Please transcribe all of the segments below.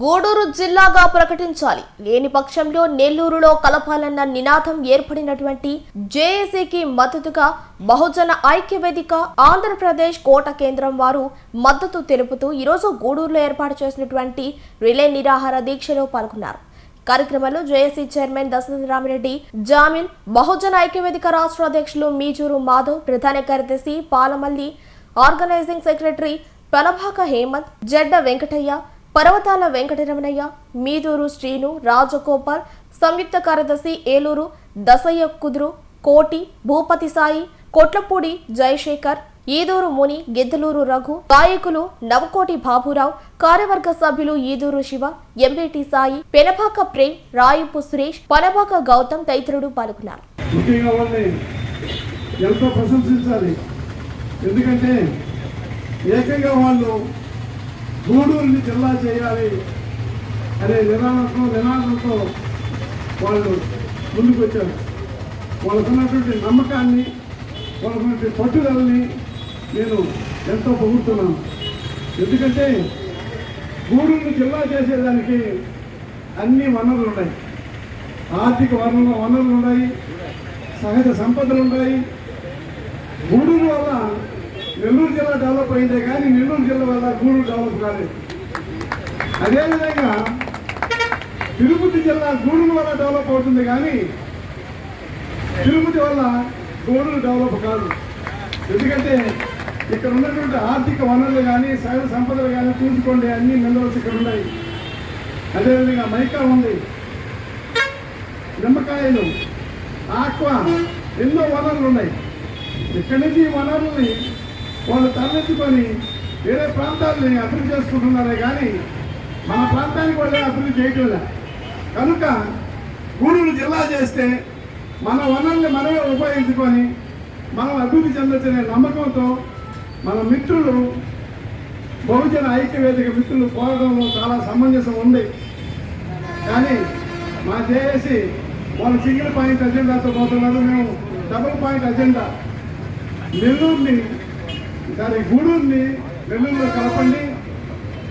గూడూరు జిల్లాగా ప్రకటించాలి. లేని పక్షంలో నెల్లూరులో కలపాలన్న నినాదం ఏర్పడినటువంటి జేఏసీకి మద్దతుగా బహుజన ఐక్య వేదిక ఆంధ్రప్రదేశ్ కోట కేంద్రం వారు మద్దతు తెలుపుతూ ఈరోజు గూడూరులో ఏర్పాటు చేసినటువంటి రిలే నిరాహార దీక్షలో పాల్గొన్నారు. కార్యక్రమంలో జేఏసీ చైర్మన్ దశరథ రామిరెడ్డి జామీన్ బహుజన ఐక్యవేదిక రాష్ట్ర అధ్యక్షులు మీజూరు మాధవ్ ప్రధాన కార్యదర్శి పాలమల్లి ఆర్గనైజింగ్ సెక్రటరీ పెనభాక హేమంత్ జడ్డ వెంకటయ్య పర్వతాల వెంకటరమణయ్య మీదూరు శ్రీను రాజగోపాల్ సంయుక్త కార్యదర్శి ఏలూరు దసయ్య కుదురు కోటి భూపతి సాయి కొట్లపూడి జయశేఖర్ ఈదూరు ముని గిద్దలూరు రఘు గాయకులు నవకోటి బాబురావు కార్యవర్గ సభ్యులు ఈదూరు శివ ఎంబేటి సాయి పెనపాక ప్రేమ్ రాయపు సురేష్ పనపాక గౌతమ్ తదితరుడు పాల్గొన్నారు. ఎంతో ప్రశంసించాలి. ఎందుకంటే ఏకంగా వాళ్ళు గూడూరుని జిల్లా చేయాలి అనే నినాదంతో నినాదంతో వాళ్ళు ముందుకు వచ్చారు వాళ్ళకున్నటువంటి నమ్మకాన్ని వాళ్ళకున్నటువంటి పట్టుదలని నేను ఎంతో పొగుడుతున్నాను. ఎందుకంటే గూడూరుని జిల్లా చేసేదానికి అన్ని వనరులు ఉన్నాయి. ఆర్థిక వనరులు వనరులు ఉన్నాయి. సహజ సంపదలు ఉన్నాయి. గూడూరు వల్ల నెల్లూరు జిల్లా డెవలప్ అయిందే కానీ నెల్లూరు జిల్లా వల్ల గూడూరు డెవలప్ కాలేదు. అదేవిధంగా తిరుపతి జిల్లా గూడూరు వల్ల డెవలప్ అవుతుంది కానీ తిరుపతి వల్ల గూడూరు డెవలప్ కాదు. ఎందుకంటే ఇక్కడ ఉన్నటువంటి ఆర్థిక వనరులు కానీ సహజ సంపదలు కానీ చూసుకోండి అన్ని మినరల్స్ ఇక్కడ ఉన్నాయి. అదేవిధంగా మైకా ఉంది. నిమ్మకాయలు ఆక్వా ఎన్నో వనరులు ఉన్నాయి. ఇక్కడి నుంచి ఈ వనరుల్ని వాళ్ళు తరలించుకొని వేరే ప్రాంతాలని అభివృద్ధి చేసుకుంటున్నారే కానీ మన ప్రాంతానికి వాళ్ళే అభివృద్ధి చేయట్లే కనుక గూడూరు జిల్లా చేస్తే మన వనరుల్ని మనమే ఉపయోగించుకొని మనం అభివృద్ధి చెందొచ్చనే నమ్మకంతో మన మిత్రులు బహుజన ఐక్యవేదిక మిత్రులు కోరడంలో చాలా సమంజసం ఉంది. కానీ మా చేసి వాళ్ళు సింగిల్ పాయింట్ అజెండాతో పోతున్నారు. మేము డబుల్ పాయింట్ అజెండా. నెల్లూరుని దాని గూడూరుని నెల్లూరులో కలపండి.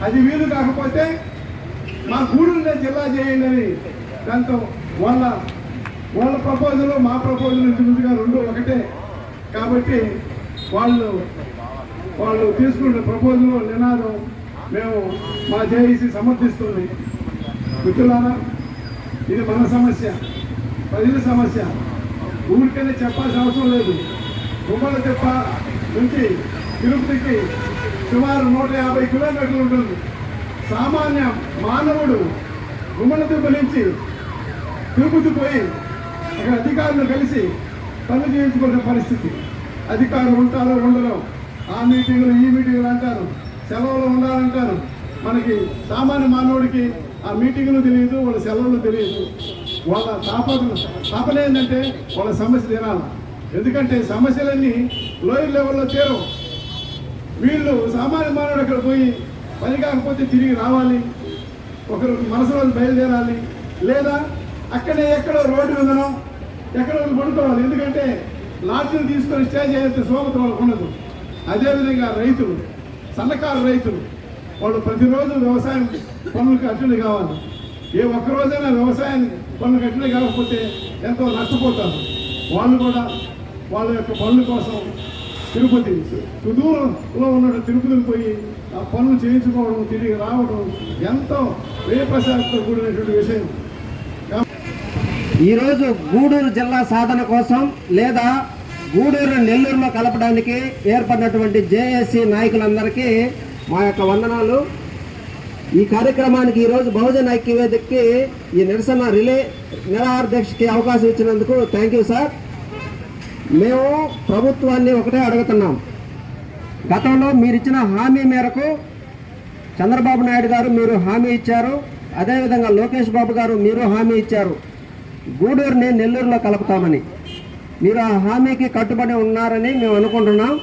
అది వీలు కాకపోతే మా గూడూరునే జిల్లా చేయండి అని దాంతో వాళ్ళ వాళ్ళ ప్రపోజల్ మా ప్రపోజల్ ఇంచుమించుగా రెండు ఒకటే. కాబట్టి వాళ్ళు వాళ్ళు తీసుకున్న ప్రపోజల్ నినాదం మేము మా జేఈసీ సమర్థిస్తుంది. మిత్రులారా ఇది మన సమస్య ప్రజల సమస్య. ఊరికైనా చెప్పాల్సిన అవసరం లేదు. గుమ్మల తెప్ప నుంచి తిరుపతికి సుమారు నూట యాభై కిలోమీటర్లు ఉంటుంది. సామాన్య మానవుడు గుమ్మల నుంచి తిరుపతి పోయి అక్కడ అధికారులు కలిసి పనులు చేయించుకునే పరిస్థితి. అధికారులు ఉంటారో ఉండరో ఆ మీటింగులు ఈ మీటింగులు అంటారు. సెలవులు ఉండాలంటారు. మనకి సామాన్య మానవుడికి ఆ మీటింగులు తెలియదు వాళ్ళ సెలవులు తెలియదు. వాళ్ళ తాపన తాపన ఏంటంటే వాళ్ళ సమస్య తీరాలి ఎందుకంటే సమస్యలన్నీ లోయర్ లెవెల్లో తీరవు. వీళ్ళు సామాన్య మానవుడు అక్కడ పోయి పని కాకపోతే తిరిగి రావాలి. ఒకరు మనసులో బయలుదేరాలి. లేదా అక్కడే ఎక్కడో రోడ్డు మీదనో ఎక్కడో పడుకోవాలి. ఎందుకంటే లాడ్జీలు తీసుకొని స్టే చేస్తే సోమత వాళ్ళకు ఉండదు. అదేవిధంగా రైతులు సన్నకారు రైతులు వాళ్ళు ప్రతిరోజు వ్యవసాయం పనులు అర్జులు కావాలి. ఏ ఒక్క రోజైనా వ్యవసాయం పనులు అర్జులు కాకపోతే ఎంతో నష్టపోతారు. వాళ్ళు కూడా వాళ్ళ యొక్క పనుల కోసం తిరుపతి. సుదూరంలో ఉన్న తిరుపతికి పోయి ఆ పనులు చేయించుకోవడం తిరిగి రావడం ఎంతో వ్యయప్రసాదతో కూడినటువంటి విషయం. ఈరోజు గూడూరు జిల్లా సాధన కోసం లేదా గూడూరు నెల్లూరులో కలపడానికి ఏర్పడినటువంటి జేఏసీ నాయకులందరికీ మా యొక్క వందనాలు. ఈ కార్యక్రమానికి ఈరోజు బహుజన ఐక్యవేదికకి ఈ నిరసన రిలే నిరాహార దీక్షకి అవకాశం ఇచ్చినందుకు థ్యాంక్ యూ సార్. మేము ప్రభుత్వాన్ని ఒకటే అడుగుతున్నాం. గతంలో మీరు ఇచ్చిన హామీ మేరకు చంద్రబాబు నాయుడు గారు మీరు హామీ ఇచ్చారు. అదేవిధంగా లోకేష్ బాబు గారు మీరు హామీ ఇచ్చారు. గూడూరుని నెల్లూరులో కలుపుతామని. మీరు ఆ హామీకి కట్టుబడి ఉన్నారని మేము అనుకుంటున్నాం.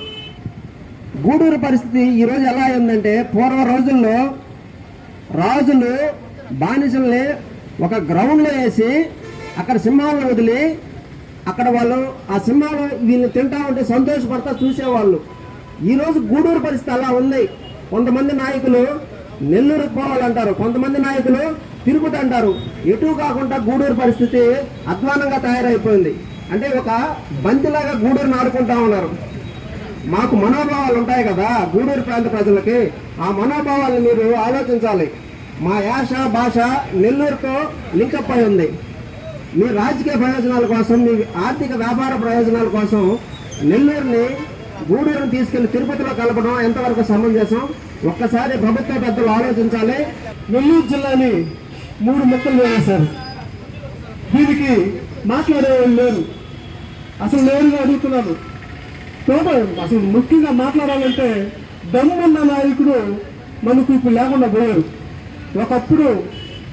గూడూరు పరిస్థితి ఈరోజు ఎలా అయిందంటే పూర్వ రోజుల్లో రాజులు బానిసల్ని ఒక గ్రౌండ్లో వేసి అక్కడ సింహాలను వదిలి అక్కడ వాళ్ళు ఆ సినిమాలో వీళ్ళు తింటా ఉంటే సంతోషపడతా చూసేవాళ్ళు. ఈరోజు గూడూరు పరిస్థితి అలా ఉంది. కొంతమంది నాయకులు నెల్లూరుకు పోవాలంటారు. కొంతమంది నాయకులు తిరుపతి అంటారు. ఎటు కాకుండా గూడూరు పరిస్థితి అధ్వానంగా తయారైపోయింది. అంటే ఒక బంతిలాగా గూడూరు నాడుకుంటా ఉన్నారు. మాకు మనోభావాలు ఉంటాయి కదా గూడూరు ప్రాంత ప్రజలకి. ఆ మనోభావాలను మీరు ఆలోచించాలి. మా యాస భాష నెల్లూరుతో లింకప్ అయి ఉంది. మీ రాజకీయ ప్రయోజనాల కోసం మీ ఆర్థిక వ్యాపార ప్రయోజనాల కోసం నెల్లూరుని గూడూరుని తీసుకెళ్ళి తిరుపతిలో కలపడం ఎంతవరకు సమంజసం ఒక్కసారి ప్రభుత్వ పెద్దలు ఆలోచించాలి. నెల్లూరు జిల్లాని మూడు ముక్కలు వేసేశారు. దీనికి మాట్లాడేవాళ్ళు లేరు. అసలు నేరుగా అడుగుతున్నాను టోటల్ అసలు ముఖ్యంగా మాట్లాడాలంటే దమ్మున్న నాయకుడు మనకు ఇప్పుడు లేకుండా పోయారు. ఒకప్పుడు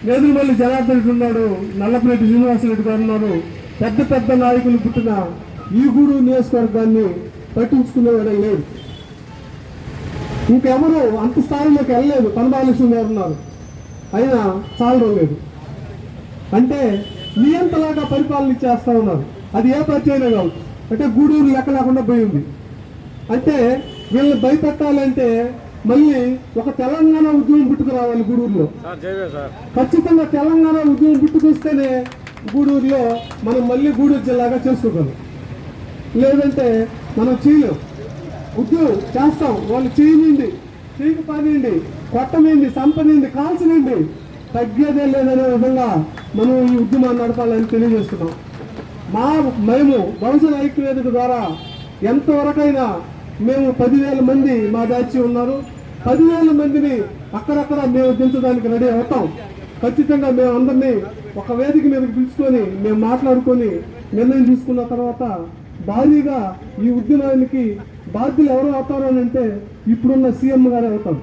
నేదురుమల్లి జనార్దన్ రెడ్డి ఉన్నాడు నల్లపరెడ్డి శ్రీనివాసరెడ్డి గారు ఉన్నారు. పెద్ద పెద్ద నాయకులు పుట్టిన ఈ గూడు నియోజకవర్గాన్ని పట్టించుకునేవాడే లేడు. ఇంకెవరు అంత స్థాయిలోకి వెళ్ళలేదు. కనబాలకృష్ణ గారు ఉన్నారు. అయినా చాలడం లేదు. అంటే నియంతలాగా పరిపాలన చేస్తా ఉన్నారు. అది ఏ పరిచయం కాదు. అంటే గూడూరు లెక్క లేకుండా పోయింది. అంటే వీళ్ళని భయపెట్టాలంటే మళ్ళీ ఒక తెలంగాణ ఉద్యమం పుట్టుకురావాలి గూడూరులో. ఖచ్చితంగా తెలంగాణ ఉద్యమం పుట్టుకొస్తేనే గూడూరులో మనం మళ్ళీ గూడూరు జిల్లాగా చేసుకోగలం. లేదంటే మనం చేయలేం. ఉద్యోగం చేస్తాం. వాళ్ళు చేయనిండి చేయక పనిండి కొట్టనిండి సంపనిండి కాల్చనిండి తగ్గేదే లేదనే విధంగా మనం ఈ ఉద్యమాన్ని నడపాలని తెలియజేస్తున్నాం. మా మేము బహుజన ఐక్యవేదిక ద్వారా ఎంతవరకైనా మేము పదివేల మంది మా దాచి ఉన్నారు. పదివేల మందిని అక్కడక్కడ మేము దించడానికి రెడీ అవుతాం. ఖచ్చితంగా మేము అందరినీ ఒక వేదిక మీదకి పిలుచుకొని మేము మాట్లాడుకొని నిర్ణయం తీసుకున్న తర్వాత భారీగా ఈ ఉద్యమానికి బాధ్యులు ఎవరు అవుతారు అని అంటే ఇప్పుడున్న సీఎం గారే అవుతారు.